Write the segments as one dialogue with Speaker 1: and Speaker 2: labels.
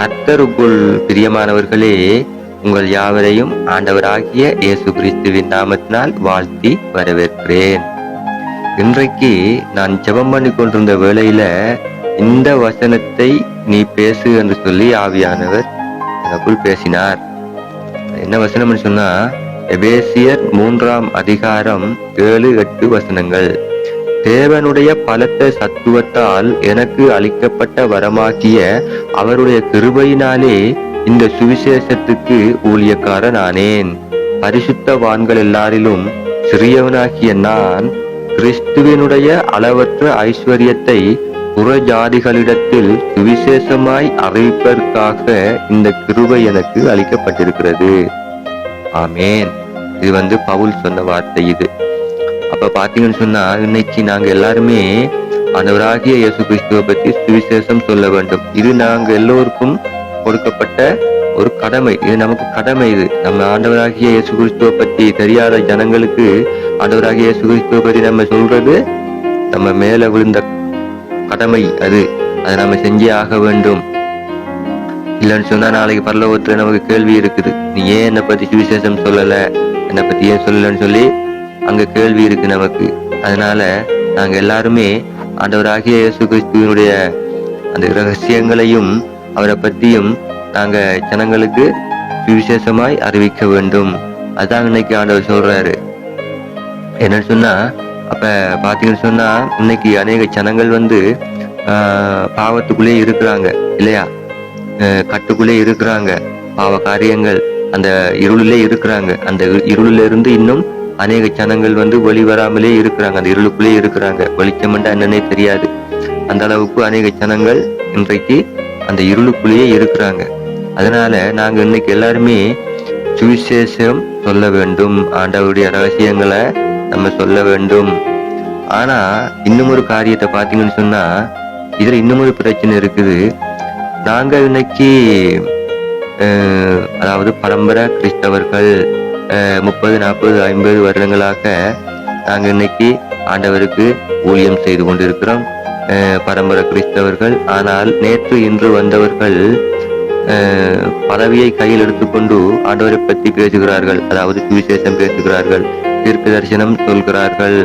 Speaker 1: கர்த்தருக்குள் பிரியமானவர்களே உங்கள் யாவரையும் ஆண்டவராகிய இயேசு கிறிஸ்துவின் நாமத்தினால் வாழ்த்தி வரவேற்கிறேன். இன்றைக்கு நான் ஜெபம் பண்ணி கொண்டிருந்த வேளையில இந்த வசனத்தை நீ பேசு என்று சொல்லி ஆவியானவர் எனக்குள் பேசினார். என்ன வசனம்னு சொன்னா எபேசியர் மூன்றாம் அதிகாரம் ஏழு எட்டு வசனங்கள். தேவனுடைய பலத்த சத்துவத்தால் எனக்கு அளிக்கப்பட்ட வரமாக்கிய அவருடைய கிருபையினாலே இந்த சுவிசேஷத்துக்கு ஊழியக்காரன் ஆனேன் பரிசுத்தவான்கள் எல்லாரிலும் சிறியவனாகிய நான் கிறிஸ்துவினுடைய அளவற்ற ஐஸ்வர்யத்தை புறஜாதிகளிடத்தில் சுவிசேஷமாய் அறிவிப்பதற்காக இந்த கிருபை எனக்கு அளிக்கப்பட்டிருக்கிறது. ஆமேன். இது வந்து பவுல் சொன்ன வார்த்தை இது. அப்போ பார்த்தீங்கன்னு சொன்னால் இன்னைக்கு நாங்கள் எல்லாருமே ஆண்டவராகிய இயேசு கிறிஸ்துவை பற்றி சுவிசேஷம் சொல்ல வேண்டும். இது நாங்கள் எல்லோருக்கும் கொடுக்கப்பட்ட ஒரு கடமை. இது நமக்கு கடமை இது. நம்ம ஆண்டவராகிய இயேசு கிறிஸ்துவை பற்றி தெரியாத ஜனங்களுக்கு ஆண்டவராகிய இயேசு கிறிஸ்துவை பற்றி நம்ம சொல்றது நம்ம மேல விழுந்த கடமை அது. அதை நம்ம செஞ்சே ஆக வேண்டும். இல்லைன்னு சொன்னா நாளைக்கு பரலோகத்துல நமக்கு கேள்வி இருக்குது. நீ ஏன் என்னை பத்தி சுவிசேஷம் சொல்லல? என்னை பத்தி ஏன் சொல்லலன்னு சொல்லி அங்க கேள்வி இருக்கு நமக்கு. அதனால நாங்க எல்லாருமே ஆண்டவராகிய இயேசு கிறிஸ்துவனுடைய அந்த ரகசியங்களையும் அவரை பற்றியும் நாங்க ஜனங்களுக்கு சுவிசேஷமாய் அறிவிக்க வேண்டும். அதான் இன்னைக்கு ஆண்டவர் சொல்றாரு. என்னன்னு சொன்னா அப்ப பாத்தீங்கன்னு சொன்னா இன்னைக்கு அநேக ஜனங்கள் வந்து ஆஹ், பாவத்துக்குள்ளே இருக்கிறாங்க இல்லையா? கட்டுக்குள்ளே இருக்கிறாங்க. பாவ காரியங்கள் அந்த இருளிலே இருக்கிறாங்க. அந்த இருளிலிருந்து இன்னும் அநேக ஜனங்கள் வந்து வெளி வராமலே இருக்கிறாங்க. அந்த இருளுக்குள்ளே இருக்கிறாங்க. வெளிச்சம்ண்டா என்னன்னே தெரியாது. அந்த அளவுக்கு அநேக ஜனங்கள் இன்றைக்கு அந்த இருளுக்குள்ளேயே இருக்கிறாங்க. அதனால நாங்கள் இன்னைக்கு எல்லாருமே சுவிசேஷம் சொல்ல வேண்டும். ஆண்டவருடைய ரகசியங்களை நம்ம சொல்ல வேண்டும். ஆனா இன்னும் ஒரு காரியத்தை பார்த்தீங்கன்னு சொன்னா இதுல இன்னும் ஒரு பிரச்சனை இருக்குது. நாங்க இன்னைக்கு அதாவது பரம்பரை கிறிஸ்தவர்கள் முப்பது நாற்பது ஐம்பது வருடங்களாக நாங்கள் இன்னைக்கு ஆண்டவருக்கு ஊழியம் செய்து கொண்டிருக்கிறோம். பரம்பரை கிறிஸ்தவர்கள். ஆனால் நேற்று இன்று வந்தவர்கள் பதவியை கையில் எடுத்துக்கொண்டு ஆண்டவரை பற்றி பேசுகிறார்கள். அதாவது சுவிசேஷம் பேசுகிறார்கள் தீர்க்க தரிசனம் சொல்கிறார்கள்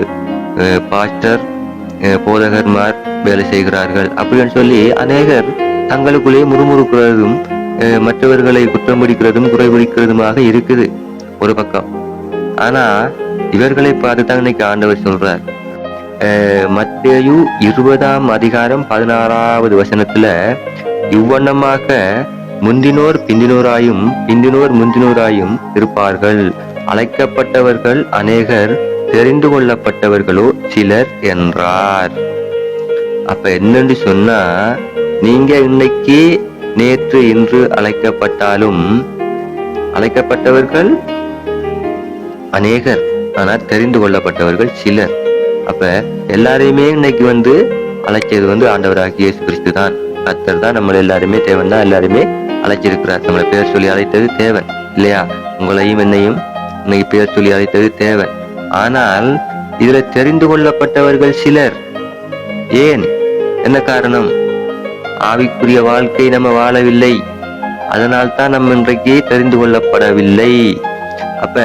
Speaker 1: பாஸ்டர் போதகர்மார் வேலை செய்கிறார்கள் அப்படின்னு சொல்லி அநேகர் தங்களுக்குள்ளேயே முறுமுறுக்கிறதும் மற்றவர்களை குற்றம் பிடிக்கிறதும் குறைபிடிக்கிறதுமாக இருக்குது. ஒரு பக்கம். ஆனா இவர்களை பார்த்துதான் இன்னைக்கு ஆண்டவர் சொல்றார். அஹ், மத்தேயு இருபதாம் அதிகாரம் பதினாறாவது வசனத்துல இவ்வண்ணமாக முந்தினோர் பிந்தினோராயும் பிந்தினோர் முந்தினோராயும் இருப்பார்கள். அழைக்கப்பட்டவர்கள் அநேகர் தெரிந்து கொள்ளப்பட்டவர்களோ சிலர் என்றார். அப்ப என்னன்னு சொன்னா நீங்க இன்னைக்கு நேற்று இன்று அழைக்கப்பட்டாலும் அழைக்கப்பட்டவர்கள் அநேகர் ஆனால் தெரிந்து கொள்ளப்பட்டவர்கள் சிலர். அப்ப எல்லாரையுமே இன்னைக்கு வந்து அழைச்சது வந்து ஆண்டவராகிய இயேசு கிறிஸ்து தான். கத்தர் தான் நம்மளை எல்லாருமே தேவன் தான் எல்லாருமே அழைச்சிருக்கிறார். நம்மளை பேர் சொல்லி அழைத்தது தேவன் இல்லையா? உங்களையும் என்னையும் இன்னைக்கு பேர் சொல்லி அழைத்தது தேவன். ஆனால் இதுல தெரிந்து கொள்ளப்பட்டவர்கள் சிலர். ஏன்? என்ன காரணம்? ஆவிக்குரிய வாழ்க்கை நம்ம வாழவில்லை. அதனால் தான் நம்ம இன்றைக்கு தெரிந்து கொள்ளப்படவில்லை. அப்ப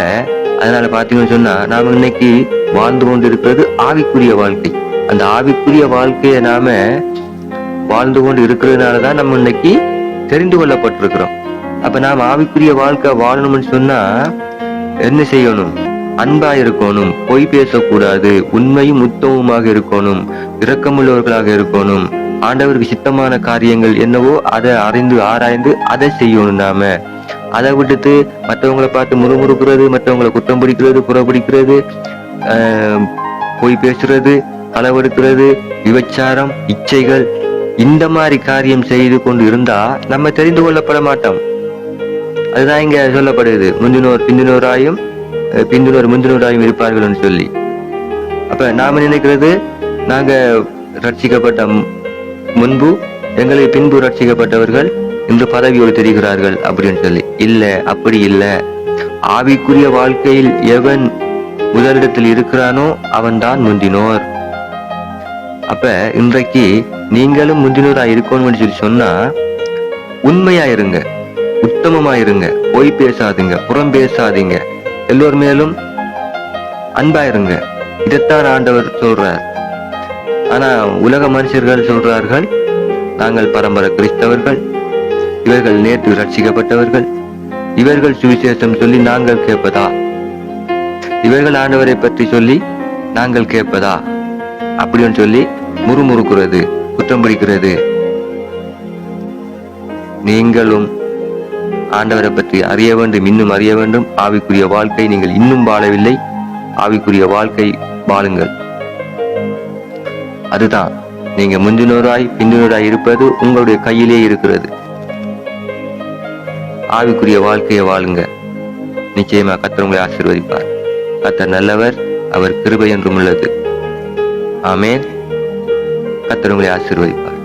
Speaker 1: அதனால பாத்தீங்கன்னு சொன்னா நாம இன்னைக்கு வாழ்ந்து கொண்டிருக்கிறது ஆவிக்குரிய வாழ்க்கை. அந்த ஆவிக்குரிய வாழ்க்கையை நாம வாழ்ந்து கொண்டு இருக்கிறதுனால தான் நம்ம இன்னைக்கு தெரிந்து கொள்ளப்பட்டிருக்கிறோம். அப்ப நாம் ஆவிக்குரிய வாழ்க்கை வாழணும்னு சொன்னா என்ன செய்யணும்? அன்பா இருக்கணும் பொய் பேசக்கூடாது உண்மையும் உத்தமமாக இருக்கணும் இரக்கமுள்ளவர்களாக இருக்கணும் ஆண்டவருக்கு சித்தமான காரியங்கள் என்னவோ அதை அறிந்து ஆராய்ந்து அதை செய்யணும் நாம. அதை விட்டுட்டு மற்றவங்களை பார்த்து முறுமுறுக்கிறது மற்றவங்களை குற்றம் பிடிக்கிறது புறப்பிடிக்கிறது போய் பேசுறது அளவெடுக்கிறது விபச்சாரம் இச்சைகள் இந்த மாதிரி காரியம் செய்து கொண்டு இருந்தா நம்ம தெரிந்து கொள்ளப்பட மாட்டோம். அதுதான் இங்க சொல்லப்படுது. முந்தினோர் பிந்தினோராயும் பிந்தினோர் முந்தினோராயும் இருப்பார்கள் சொல்லி. அப்ப நாம நினைக்கிறது நாங்க ரட்சிக்கப்பட்ட மு- முன்பு எங்களை பின்பு ரட்சிக்கப்பட்டவர்கள் இந்த பதவியோடு தெரிகிறார்கள் அப்படின்னு சொல்லி. இல்ல அப்படி இல்ல. ஆவிக்குரிய வாழ்க்கையில் எவன் முதலிடத்தில் இருக்கிறானோ அவன்தான் முந்தினோர். அப்ப இன்றைக்கு நீங்களும் முந்தினோரா இருக்கணும்னு சொல்லி சொன்னா உண்மையா இருங்க உத்தமமா இருங்க பொய் பேசாதீங்க. புறம் பேசாதீங்க. எல்லோர் மேலும் அன்பா இருங்க இதைத்தான் ஆண்டவர் சொல்றார். ஆனா உலக மனுஷர்கள் சொல்றார்கள் நாங்கள் பரம்பரை கிறிஸ்தவர்கள் இவர்கள் நேற்று ரட்சிக்கப்பட்டவர்கள். இவர்கள் சுவிசேஷம் சொல்லி நாங்கள் கேட்பதா? இவர்கள் ஆண்டவரை பற்றி சொல்லி நாங்கள் கேட்பதா? அப்படின்னு சொல்லி முறுமுறுக்கிறது குற்றம் பிடிக்கிறது. நீங்களும் ஆண்டவரை பற்றி அறிய வேண்டும் இன்னும் அறிய வேண்டும். ஆவிக்குரிய வாழ்க்கை நீங்கள் இன்னும் வாழவில்லை. ஆவிக்குரிய வாழ்க்கை வாழுங்கள். அதுதான். நீங்க முந்தினோராய் பிந்தினோராய் இருப்பது உங்களுடைய கையிலே இருக்கிறது. ஆவிக்குரிய வாழ்க்கையை வாழுங்க. நிச்சயமா கத்தர் உங்களை ஆசீர்வதிப்பார். கத்தர் நல்லவர் அவர் கிருபை என்றும் உள்ளது. ஆமேன். கத்தர் உங்களை ஆசீர்வதிப்பார்.